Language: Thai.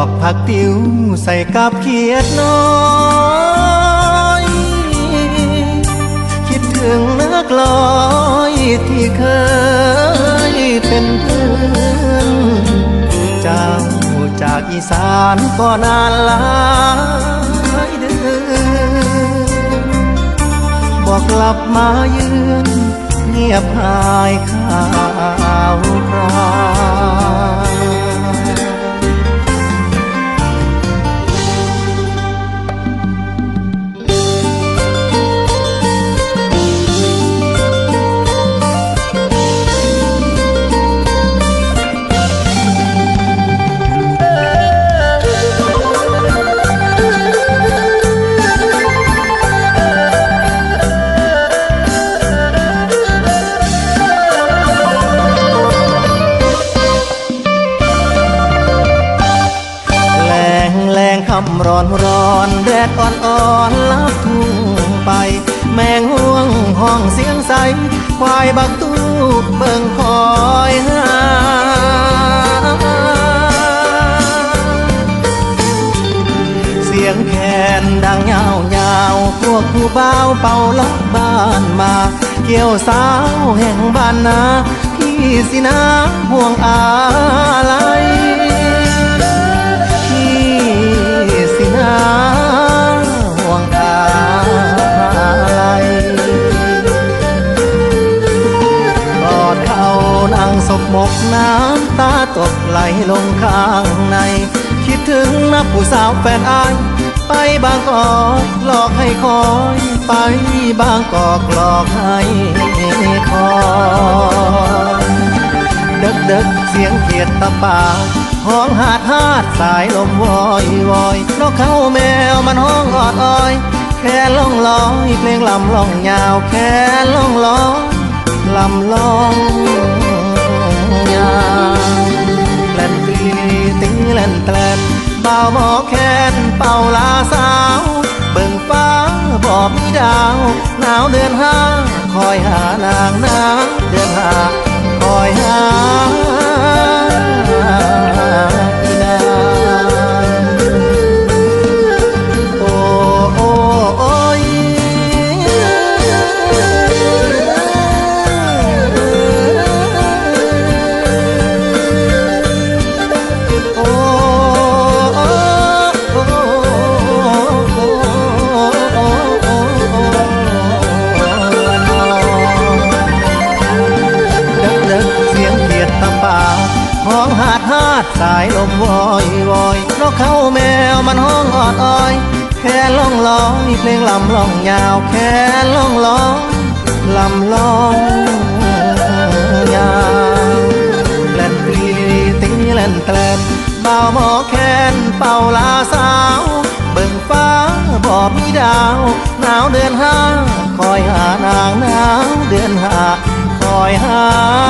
อกผักติวใส่กับเขียดน้อย คิดถึงนักลอยที่เคยเป็นเพื่อนเจ้าจากอีสานก็นานหลายเดือนบอกกลับมาเยือนเงียบหายข่าวคราว ร้อนร้อนแดดอ่อนอ่อนลับทุ่งไป แมงห่วงห้องเสียงใส ควายบักตู้เบิ่งคอยหาเสียงแคนดังยาวยาวพวกผู้บ่าวเป่าล็อกบ้านมา เกี่ยวสาวแห่งบ้านนาพี่สินะห่วงอะไร กน้ำตาตกไหลลงข้างใน คิดถึงนักผู้สาวแฟนอายไปบางกอกหลอกให้คอย ไปบางกอกหลอกให้คอยดึกดึกเสียงเขียดตะปาห้องหาดหาดสายลมวอยวอยนกเขาแมวมันห้องออดอ้อย แค่ล่องลอยเพลงลำล่องยาวแค่ล่องลอยลำล่องาวแล่นตีตีแล่นแตลนเบาหมอแคนเป่าลาสาว เบิ่งฟ้าบอบมีดาว หนาวเดือนห้า คอยหานางนางเดือนห้า คอยหา ห้องหาดหาดสายลมวอยวอยนกเขาแมวมันห้องออดอ้อย แค่ล่องลอยเพลงลำล่องยาว แค่ล่องลอยลำล่องยาวแล่นปีตีแล่นแกลนเบาหมอแคนเป่าลาสาว เบิ่งฟ้าบอบมีดาว หนาวเดือนห้าคอยหานางหนาวเดือนห้าคอยหา